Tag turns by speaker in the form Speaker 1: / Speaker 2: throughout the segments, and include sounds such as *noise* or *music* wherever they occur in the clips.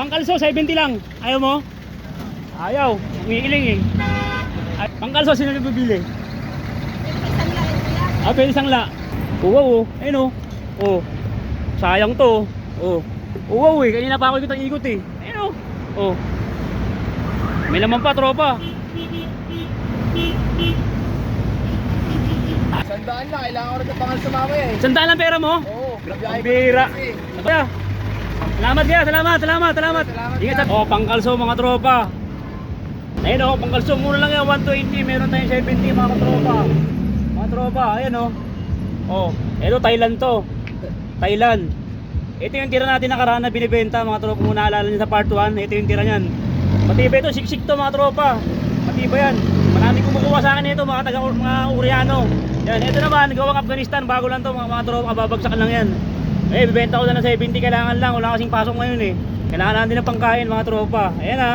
Speaker 1: Pangkalso, 70 lang. Ayaw mo? Ayaw. Umiiling eh. Ay, pangkalso, sino na bibili? Ah, pwede sangla. Oo, oh. Ayun oh. Oh. Sayang to. Oh. Oo, eh. Kanina pa ako ikot ang ikot eh. Ayun oh. Oh. May laman pa, tropa.
Speaker 2: Sandaan na, kailangan ko rin ng pangal sa mamaya eh.
Speaker 1: Sandaan lang pera mo?
Speaker 2: Oo, grabe
Speaker 1: bira. Kaya. Salamat kaya, salamat, salamat, salamat. Ingat sa... Oh, pangkalso mga tropa. Ayun oh, pangkalso muna lang yan, 120, meron tayong 70 mga tropa. Mga tropa, ayun oh. Oh, ito Thailand to. Thailand. Ito yung tira natin nakaraan na binibenta mga tropa. Kung naalala niyo sa part 1, ito yung tira niyan. Matibay ito, siksik to mga tropa. Matibay yan. Marami kumukuha sa akin ito mga taga mga Uriano. Yan, ito naman, gawang Afghanistan, bago lang to mga, mga tropa, kababagsak lang yan. Eh, bibenta ko na ng 70, kailangan lang, wala kasing pasok ngayon eh. Kailangan natin ng pangkain mga tropa. Ayan ha.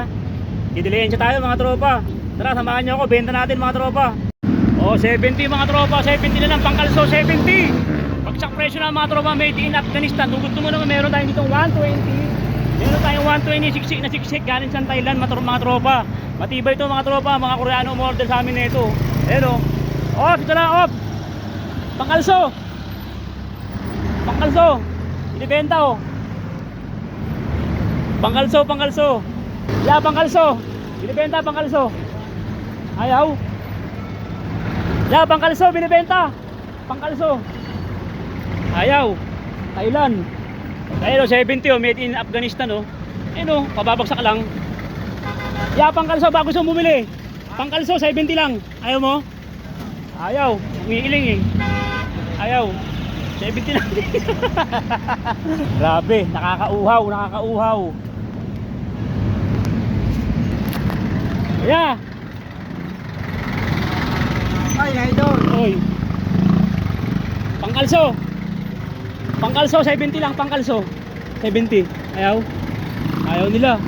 Speaker 1: Didilihan tayo mga tropa. Tara, samahan niyo ako, benta natin mga tropa. Oh, 70 mga tropa, 70 na lang pangkalso, 70. Pagsak presyo na mga tropa, made in Afghanistan. Kung gusto mo naman, meron tayong ditong 120. Meron tayong 120 siksik na siksik galing sa Thailand mga, mga tropa. Matibay ito mga tropa, mga Koreano umorder sa amin nito. Ayan oh. Off, ito na off. Pangkalso. Pangkalso. Ibibenta oh. Pangkalso, pangkalso. Ya, pangkalso. Binibenta pangkalso. Ayaw. Ya, pangkalso binibenta. Pangkalso. Ayaw. Thailand. Ayun oh, 70 oh, made in Afghanistan oh. Ayun oh, pababagsak lang. Ya, pangkalso bago siya bumili. Pangkalso 70 lang. Ayaw mo? Ayaw. Umiiling eh. Ayaw. 70 lang. *laughs* Grabe, nakakauhaw, nakakauhaw. Yeah.
Speaker 2: Ay, idol.
Speaker 1: Oy. Pangkalso. Pangkalso 70 lang pangkalso. 70. Ayaw. Ayaw nila.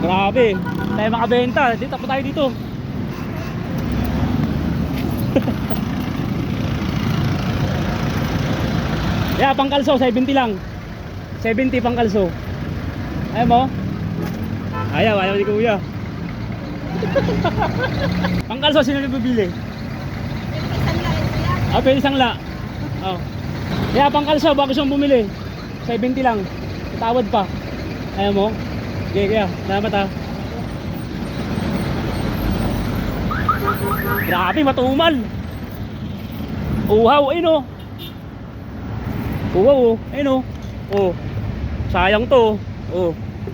Speaker 1: Grabe. Tayo makabenta. Dito pa tayo dito. Yeah, pangkalso 70 lang. 70 pangkalso. Ayaw mo? Ayaw, ayaw ni kuya. *laughs* Pangkalso, sino na bibili? Ah, pwede sangla. Oh. Kaya pangkalso, bago siyang bumili. 70 lang. Tawad pa. Ayaw mo? Okay, kaya. Salamat ha. Grabe, matumal. Uhaw, ayun oh. Uhaw oh, ayun oh. Oh. Sayang to. Oh.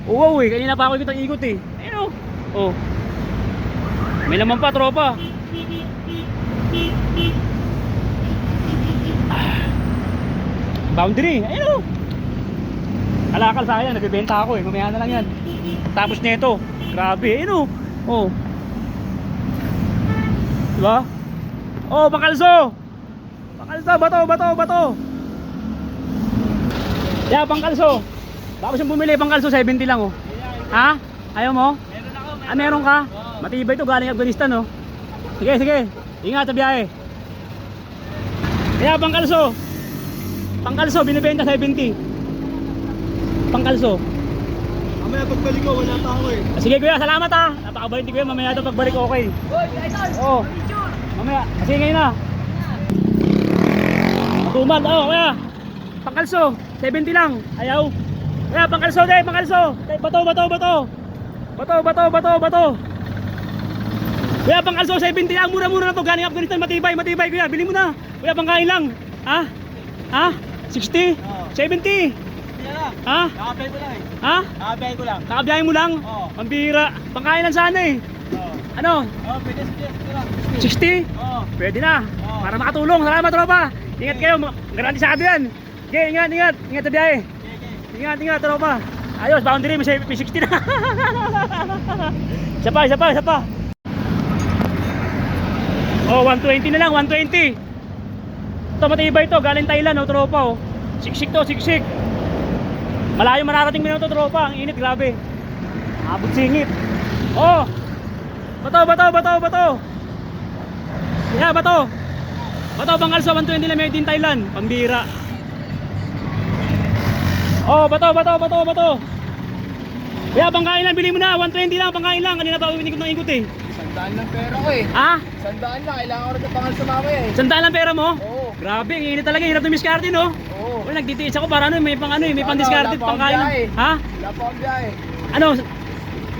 Speaker 1: Uhaw eh, kanina pa ako ikot ang ikot eh. Ayun oh. Oh. May laman pa, tropa. Ah. Boundary, ayun o. Kalakal sa akin, nabibenta ako eh. Mamaya na lang yan. Tapos nito, grabe, ayun o. Oh. Diba? Oh, pangkalso. Pangkalso, bato, bato, bato. Yeah, pangkalso. Bago siyang bumili, pangkalso 70 lang oh. Ha? Ayaw mo?
Speaker 2: Meron ako,
Speaker 1: Ah, meron ka? Matibay to galing Afghanistan, no? Sige, sige. Ingat sa biyahe. Kaya pangkalso. Pangkalso, binibenta 70. Pangkalso.
Speaker 2: Mamaya pagbalik ko, wala pa ako eh.
Speaker 1: Ah, sige kuya, salamat ha. Napakabait ni kuya, mamaya daw pagbalik okay.
Speaker 2: Hoy, idol!
Speaker 1: Oo. Mamaya, Ah, sige ngayon na. Tumad, oh kuya. Pangkalso, 70 lang. Ayaw. Kuya, pangkalso deh, pangkalso. Bato, bato, bato. Bato, bato, bato, bato. Kuya, pangkalso, 70 lang. Mura-mura na to. Galing Afghanistan, matibay, matibay kuya. Bili mo na. Kuya, pangkain lang. Ha? Ha? 60?
Speaker 2: Oo.
Speaker 1: 70?
Speaker 2: Yan lang.
Speaker 1: Ha?
Speaker 2: Nakabay ko lang eh.
Speaker 1: Ha?
Speaker 2: Nakabay ko lang.
Speaker 1: Kakabiyahin mo lang?
Speaker 2: Oo.
Speaker 1: Pambira. Pangkain lang sana eh.
Speaker 2: Oo.
Speaker 1: Ano?
Speaker 2: Oh, pwede, pwede, pwede lang.
Speaker 1: 60?
Speaker 2: Oo.
Speaker 1: Pwede na.
Speaker 2: Oo.
Speaker 1: Para makatulong. Salamat tropa. Ingat kayo. ma- Garantisado yan. Okay, ingat, ingat. Ingat sa biyahe. Ingat, ingat tropa. Ayos, boundary. May, may 60 na. *laughs* isa pa, isa. Oh, 120 na lang, 120. Ito matibay to, galing Thailand, oh, tropa, oh. Siksik to, siksik. Malayo mararating mo na tropa. Ang init, grabe. Abot singit. Oh! Bato, bato, bato, bato. Yeah, bato. Bato, bangkal sa 120 na made in Thailand. Pambira. Oh, bato, bato, bato, bato. Kaya yeah, pangkain lang, bili mo na. 120 lang, pangkain lang. Kanina pa uwinig ng ikot eh.
Speaker 2: Sandaan lang pera ko eh.
Speaker 1: Ah?
Speaker 2: Sandaan lang, kailangan ko rin pangal sa mama eh.
Speaker 1: Sandaan lang pera mo?
Speaker 2: Oo.
Speaker 1: Grabe, ang init talaga, hirap na miskarte no?
Speaker 2: Oo.
Speaker 1: Well, nagtitiis ako para ano, may pang ano eh, may pang
Speaker 2: diskarte,
Speaker 1: pangkain
Speaker 2: lang.
Speaker 1: Ha?
Speaker 2: Wala pa ang biyahe.
Speaker 1: Ano?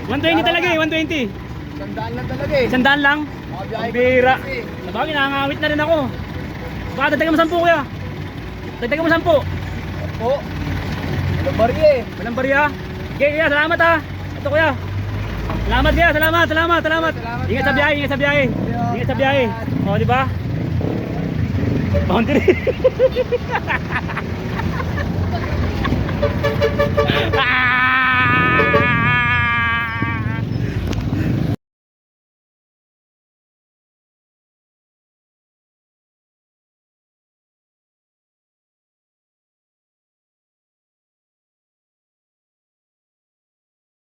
Speaker 1: 120 talaga eh, 120.
Speaker 2: Sandaan lang talaga eh.
Speaker 1: Sandaan lang? Ang bira.
Speaker 2: Eh.
Speaker 1: Sabagay, nakangawit na rin ako. Baka dagdagan mo 10 kuya. Dagdagan mo 10.
Speaker 2: 10? Walang bariya eh.
Speaker 1: Walang bariya? Okay, kuya, salamat ha. Ito kuya. Salamat kuya, salamat, salamat, salamat.
Speaker 2: salamat
Speaker 1: ingat sa biyahe, ingat sa biyahe. Ingat sa biyahe. O, oh, di ba? Boundary. ah! *laughs*